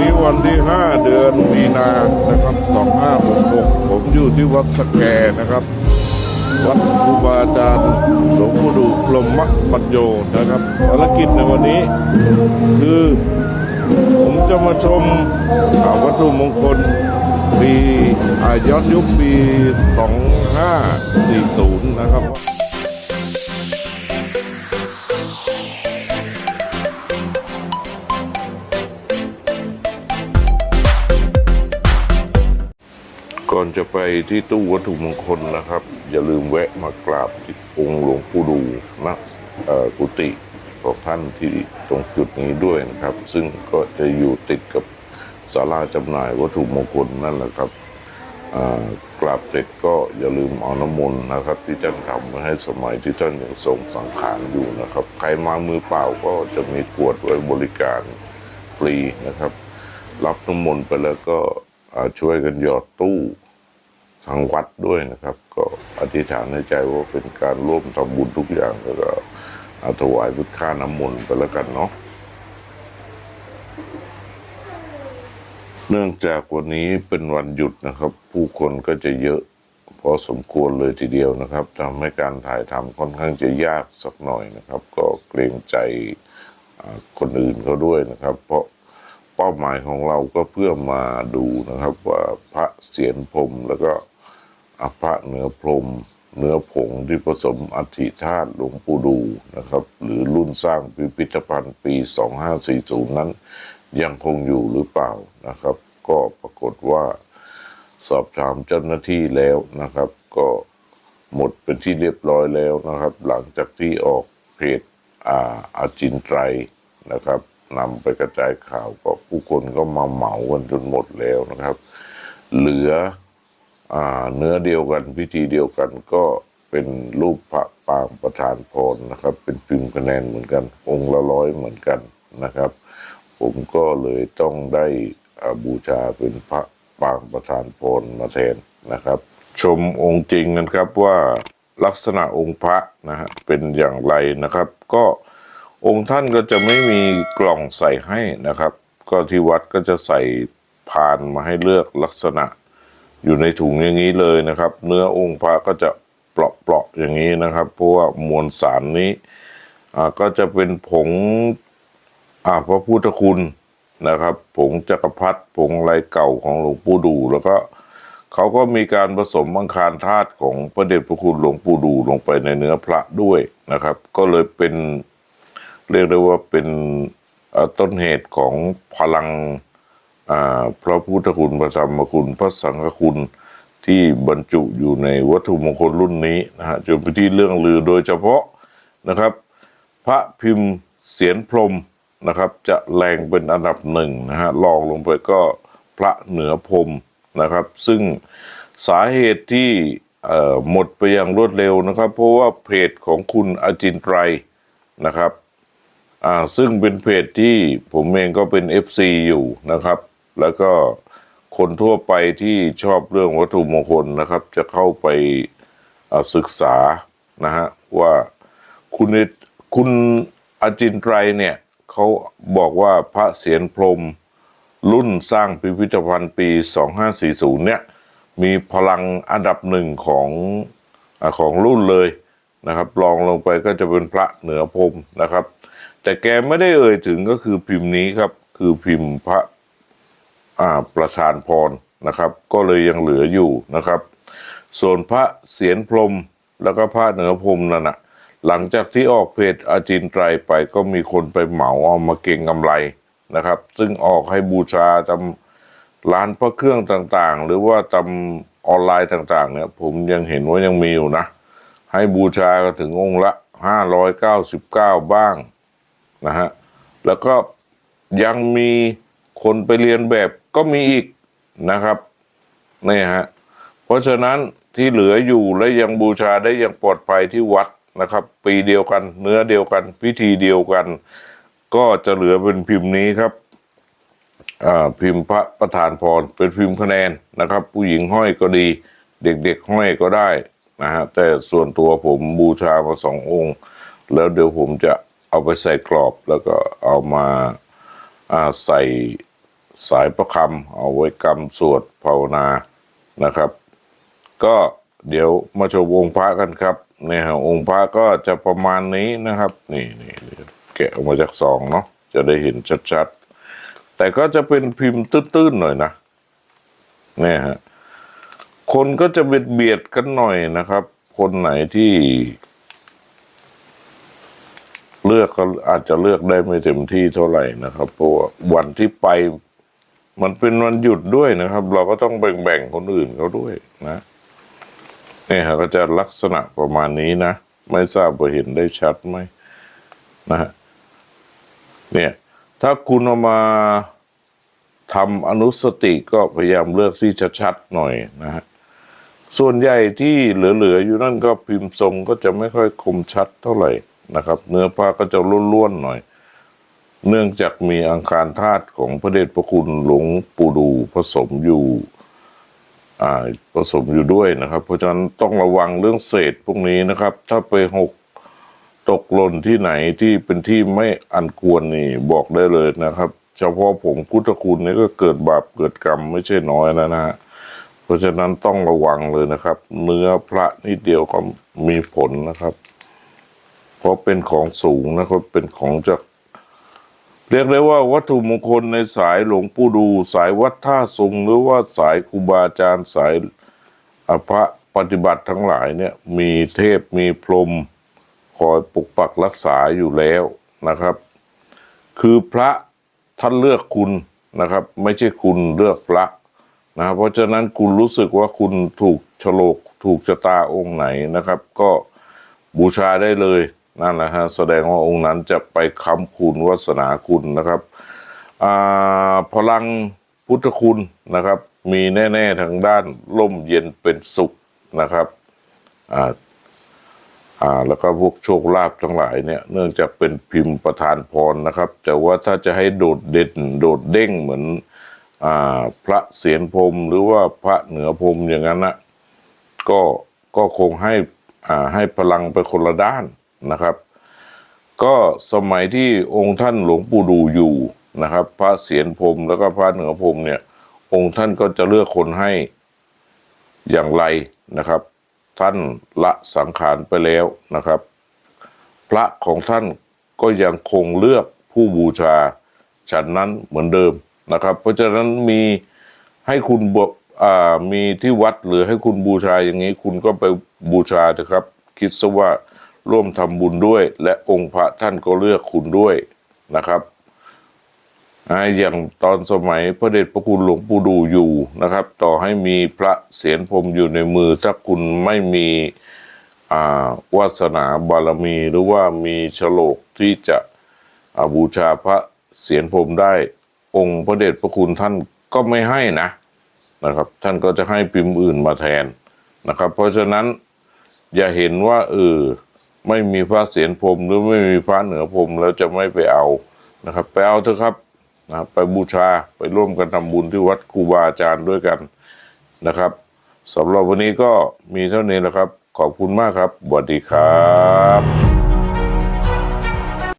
นี้วันที่ 5 เดือนมีนานะครับ 2566 ผมอยู่ที่วัดสแกนะครับ วัดครูบาอาจารย์หลวงปู่ดูพรหมปัญโยนะครับภารกิจในวันนี้คือ ผมจะมาชมอ่าวัตถุมงคลปีอาย้อนยุคปี 2540 นะครับ ก่อนจะไปที่ตู้วัตถุมงคลนะครับ อย่าลืมแวะมากราบที่องค์หลวงปู่ดูณเอ่อกุฏิของท่านที่ตรงจุดนี้ด้วยนะครับ ซึ่งก็จะอยู่ติดกับศาลาจำหน่ายวัตถุมงคลนั่นแหละครับกราบเสร็จก็อย่าลืมเอาน้ำมนต์นะครับ ที่ท่านทำมาให้สมัยที่ท่านยังทรงสังขารอยู่นะครับ ใครมามือเปล่าก็จะมีขวดไว้บริการฟรีนะครับ รับน้ำมนต์ไปแล้วก็ ช่วยกันหยอดตู้ทางวัดด้วยนะครับ ก็อธิษฐานในใจว่าเป็นการร่วมทำบุญทุกอย่างแล้วก็อาถวายพุทธค่าน้ำมนต์ไปแล้วกันเนาะเนื่องจากวันนี้เป็นวันหยุดนะครับ ผู้คนก็จะเยอะพอสมควรเลยทีเดียวนะครับทำให้การถ่ายทำค่อนข้างจะยากสักหน่อยนะครับ ก็เกรงใจคนอื่นเขาด้วยนะครับ เพราะ เป้าหมายของเราก็เพื่อมาดูนะครับว่าพระเสียนพรมแล้วก็อพระเนื้อพรมเนื้อผงที่ผสมอธิธาตุหลวงปู่ดูนะครับ หรือรุ่นสร้างพิพิธภัณฑ์ปี 2540 นั้น ยังคงอยู่หรือเปล่านะครับ ก็ปรากฏว่าสอบถามเจ้าหน้าที่แล้วนะครับ ก็หมดเป็นที่เรียบร้อยแล้วนะครับ หลังจากที่ออกเพจอาอาจินไตรนะครับ นำไปกระจายข่าวก็ผู้คนก็มาเหมากันจนหมดแล้วนะครับ เหลืออเนื้อเดียวกันพิธีเดียวกันก็เป็นรูปพระปางประธานพรนะครับ เป็นพิมพ์คะแนนเหมือนกัน องค์ละร้อยเหมือนกันนะครับ ผมก็เลยต้องได้บูชาเป็นพระปางประธานพรมาแทนนะครับ ชมองค์จริงกันครับว่าลักษณะองค์พระนะฮะเป็นอย่างไรนะครับ ก็ องค์ท่านก็จะไม่มีกล่องใส่ให้นะครับ ก็ที่วัดก็จะใส่พานมาให้เลือกลักษณะ อยู่ในถุงอย่างนี้เลยนะครับ เนื้อองค์พระก็จะเปราะๆอย่างนี้นะครับ เพราะว่ามวลสารนี้ก็จะเป็นผงพระพุทธคุณนะครับ ผงจักรพรรดิผงลายเก่าของหลวงปู่ดู แล้วก็เขาก็มีการผสมอังคารธาตุของพระเดชพระคุณหลวงปู่ดูลงไปในเนื้อพระด้วยนะครับ ก็เลยเป็น เรียกได้ว่าเป็นต้นเหตุของพลังพระพุทธคุณพระธรรมคุณพระสังฆคุณที่บรรจุอยู่ในวัตถุมงคลรุ่นนี้นะฮะจนเป็นที่เรื่องลือโดยเฉพาะนะครับ พระพิมพ์เสียนพรมนะครับ จะแรงเป็นอันดับหนึ่งนะฮะลองลงไปก็พระเหนือพรมนะครับ ซึ่งสาเหตุที่หมดไปอย่างรวดเร็วนะครับ เพราะว่าเพจของคุณอาจินไตรนะครับ อ่าซึ่งเป็นเพจที่ผมเองก็เป็น FC อยู่นะครับ แล้วก็คนทั่วไปที่ชอบเรื่องวัตถุมงคลนะครับ จะเข้าไปาศึกษานะฮะว่าคุณคุณอาจินไตรเนี่ยเขาบอกว่าพระเสียนพรมรุ่นสร้างพิพิธภัณฑ์ปี 2540 เนี่ย มีพลังอันดับหนึ่งของอของรุ่นเลยนะครับลองลงไปก็จะเป็นพระเหนือพรมนะครับ แต่แกไม่ได้เอ่ยถึงก็คือพิมพ์นี้ครับ คือพิมพ์พระอ่าประธานพรนะครับ ก็เลยยังเหลืออยู่นะครับ ส่วนพระเสียนพรมแล้วก็พระเหนือพรมนั่นนะหลังจากที่ออกเพจอาจินไตรไปก็มีคนไปเหมาเอามาเก็งกำไรนะครับ ซึ่งออกให้บูชาตามร้านพระเครื่องต่างๆ หรือว่าตามออนไลน์ต่างๆเนี่ยผมยังเห็นว่ายังมีอยู่นะ ให้บูชากันถึงองค์ละห้าร้อยเก้าสิบเก้าบ้าง นะฮะแล้วก็ยังมีคนไปเรียนแบบก็มีอีกนะครับนี่ฮะเพราะฉะนั้นที่เหลืออยู่และยังบูชาได้อย่างปลอดภัยที่วัดนะครับ ปีเดียวกันเนื้อเดียวกัน พิธีเดียวกัน ก็จะเหลือเป็นพิมพ์นี้ครับอ่าพิมพ์พระประธานพรเป็นพิมพ์คะแนนนะครับ ผู้หญิงห้อยก็ดี เด็กๆห้อยก็ได้นะฮะแต่ส่วนตัวผมบูชามาสององค์ แล้วเดี๋ยวผมจะ เอาไปใส่กรอบแล้วก็เอามาาใส่สายประคำเอาไว้กำสวดภาวนานะครับ ก็เดี๋ยวมาชมองค์พระกันครับเนี่ยฮะองค์พระก็จะประมาณนี้นะครับนี่นี่แกะออกมาจากซองเนาะจะได้เห็นชัดๆ แต่ก็จะเป็นพิมพ์ตื้นๆหน่อยนะเนี่ยฮะคนก็จะเบียดเบียดกันหน่อยนะครับ คนไหนที่ เลือกก็อาจจะเลือกได้ไม่เต็มที่เท่าไหร่นะครับ เพราะว่าวันที่ไปมันเป็นวันหยุดด้วยนะครับ เราก็ต้องแบ่งๆคนอื่นเขาด้วยนะนี่ฮะก็จะลักษณะประมาณนี้นะ ไม่ทราบว่าเห็นได้ชัดไหมนะฮะเนี่ยถ้าคุณเอามาทำอนุสติก็พยายามเลือกที่จะชัดหน่อยนะฮะส่วนใหญ่ที่เหลือๆอยู่นั่นก็พิมพ์ทรงก็จะไม่ค่อยคมชัดเท่าไหร่ นะครับ เนื้อผ้าก็จะล้วนๆหน่อย เนื่องจากมีอังคารธาตุของพระเดชพระคุณหลวงปู่ดูผสมอยู่ผสมอยู่ด้วยนะครับ เพราะฉะนั้นต้องระวังเรื่องเศษพวกนี้นะครับ ถ้าไปหกตกหล่นที่ไหนที่เป็นที่ไม่อันควรนี่บอกได้เลยนะครับ เฉพาะผมพุทธคุณนี่ก็เกิดบาปเกิดกรรมไม่ใช่น้อยแล้วนะฮะเพราะฉะนั้นต้องระวังเลยนะครับ เนื้อพระนิดเดียวก็มีผลนะครับ เพราะเป็นของสูงนะครับเป็นของจากเรียกได้ว่าวัตถุมงคลในสายหลวงปู่ดู สายวัดท่าทรงหรือว่าสายครูบาอาจารย์สายอภะปฏิบัติทั้งหลายเนี่ยมีเทพมีพรหมคอยปกปักรักษาอยู่แล้วนะครับ คือพระท่านเลือกคุณนะครับ ไม่ใช่คุณเลือกพระนะเพราะฉะนั้นคุณรู้สึกว่าคุณถูกฉลกถูกชะตาองค์ไหนนะครับ ก็บูชาได้เลย นั่นแหละฮะแสดงว่าองค์นั้นจะไปค้ำคุณวาสนาคุณนะครับพลังพุทธคุณนะครับ มีแน่ ๆ ทางด้านร่มเย็นเป็นสุขนะครับแล้วก็พวกโชคลาภทั้งหลายเนี่ยเนื่องจากเป็นพิมพ์ประธานพรนะครับ แต่ว่าถ้าจะให้โดดเด่นโดดเด้งเหมือนอพระเสียรพรมหรือว่าพระเหนือพรมอย่างนั้นนะก็ก็คงให้ให้พลังไปคนละด้าน นะครับ ก็สมัยที่องค์ท่านหลวงปู่ดูอยู่นะครับ พระเสียรพรมแล้วก็พระเหนือพรมเนี่ย องค์ท่านก็จะเลือกคนให้อย่างไรนะครับ ท่านละสังขารไปแล้วนะครับ พระของท่านก็ยังคงเลือกผู้บูชาฉันนั้นเหมือนเดิมนะครับ เพราะฉะนั้นมีให้คุณบอ่ามีที่วัดหรือให้คุณบูชาอย่างนี้ คุณก็ไปบูชาเถอะครับ คิดซะว่า ร่วมทำบุญด้วย และองค์พระท่านก็เลือกคุณด้วยนะครับอ่าอย่างตอนสมัยพระเดชพระคุณหลวงปู่ดูอยู่นะครับ ต่อให้มีพระเศียรพรมอยู่ในมือ ถ้าคุณไม่มีอาวาสนาบารมี หรือว่ามีฉลกที่จะบูชาพระเศียรพรมได้องค์พระเดชพระคุณท่านก็ไม่ให้นะนะครับ ท่านก็จะให้พิมพ์อื่นมาแทนนะครับ เพราะฉะนั้นอย่าเห็นว่าเออ ไม่มีพระเศียรพรมหรือไม่มีพระเหนือพรมแล้วจะไม่ไปเอานะครับ ไปเอาเถอะครับนะบไปบูชาไปร่วมกันทำบุญที่วัดครูบาอาจารย์ด้วยกันนะครับสำหรับวันนี้ก็มีเท่านี้แหละครับ ขอบคุณมากครับสวัสดีครับ